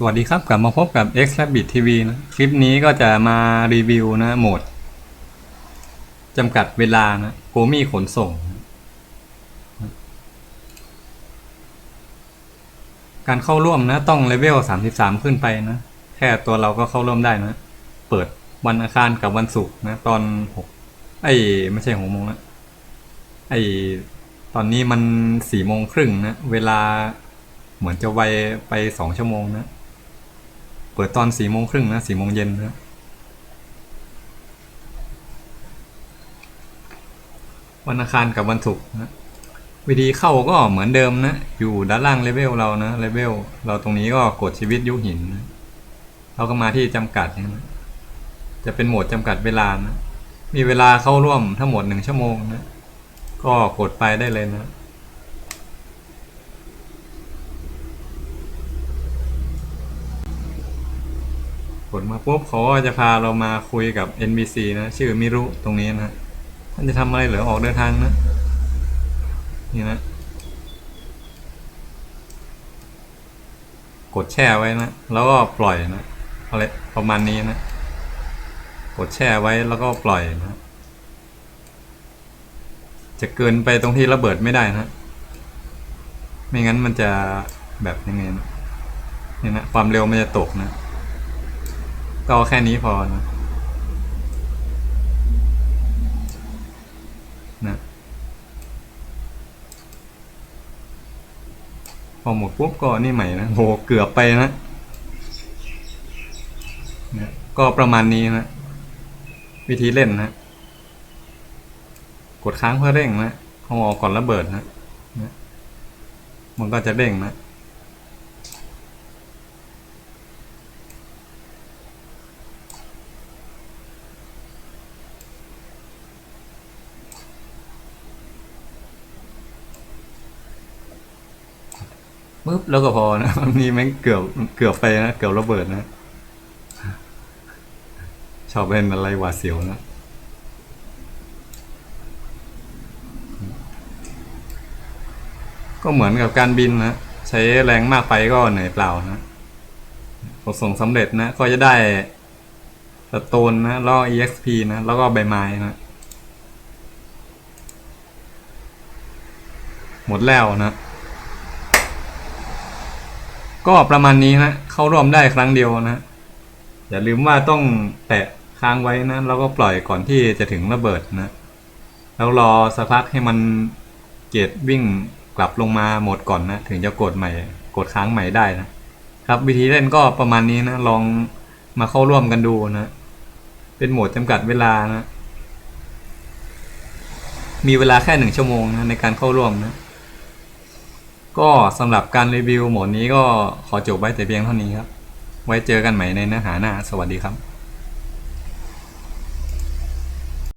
สวัสดีครับ กลับมาพบกับ X Rabbit TV นะคลิปนี้ก็จะมารีวิวนะโหมดจำกัดเวลานะโกมีขนส่ง การเข้าร่วมนะต้องเลเวล 33 ขึ้นไปนะ แค่ตัวเราก็เข้าร่วมได้นะ เปิดวันอังคารกับวันศุกร์นะ ตอนหกไอ้ไม่ใช่หกโมงนะไอ้ตอนนี้มันสี่โมงครึ่งนะ เวลาเหมือนจะไวไปสองชั่วโมงนะ เปิดตอนสี่โมงครึ่งนะสี่โมงเย็นนะวันอังคารกับวันศุกร์นะวิธีเข้าก็เหมือนเดิมนะ อยู่ด้านล่างเลเวลเรานะเลเวลเราตรงนี้ก็กดชีวิตยุหินนะเราก็มาที่จำกัดนะจะเป็นโหมดจำกัดเวลานะมีเวลาเข้าร่วมทั้งหมดหนึ่งชั่วโมงนะก็กดไปได้เลยนะ กดมาปุ๊บเขาก็จะพาเรามาคุยกับ NPC นะ ชื่อมิรุตรงนี้นะท่านจะทำอะไรเหรือออกเดินทางนะ นี่นะ กดแช่ไว้นะ แล้วก็ปล่อยนะอะไรประมาณนี้นะ กดแช่ไว้แล้วก็ปล่อยนะ จะเกินไปตรงที่ระเบิดไม่ได้นะ ไม่งั้นมันจะแบบยังไงนะนี่นะความเร็วมันจะตกนะ ก็แค่นี้พอนะนะพอหมดปุ๊บก็นี่ใหม่นะโหเกือบไปนะนะก็ประมาณนี้นะ วิธีเล่นนะ กดค้างเพื่อเร่งนะเอาออกก่อนระเบิดนะนะ มันก็จะเร่งนะ ปุ๊บแล้วก็พอนะนี่แม่งเกือบเกือบไปนะเกือบระเบิดนะชอบเป็นอะไรหวาดเสียวนะก็เหมือนกับการบินนะใช้แรงมากไปก็เหนื่อยเปล่านะพอส่งสำเร็จนะก็จะได้สโตนนะแล้วก็ exp นะแล้วก็ใบไม้นะหมดแล้วนะ ก็ประมาณนี้นะเข้าร่วมได้ครั้งเดียวนะ อย่าลืมว่าต้องแตะค้างไว้นะแล้วก็ปล่อยก่อนที่จะถึงระเบิดนะ แล้วรอสักพักให้มันเกตวิ่งกลับลงมาหมดก่อนนะถึงจะกดใหม่ กดค้างใหม่ได้นะครับวิธีเล่นก็ประมาณนี้นะลองมาเข้าร่วมกันดูนะ เป็นโหมดจำกัดเวลานะ มีเวลาแค่หนึ่งชั่วโมงนะในการเข้าร่วมนะ ก็สำหรับการรีวิวโหมดนี้ก็ขอจบไว้แต่เพียงเท่านี้ครับ ไว้เจอกันใหม่ในเนื้อหาหน้า สวัสดีครับ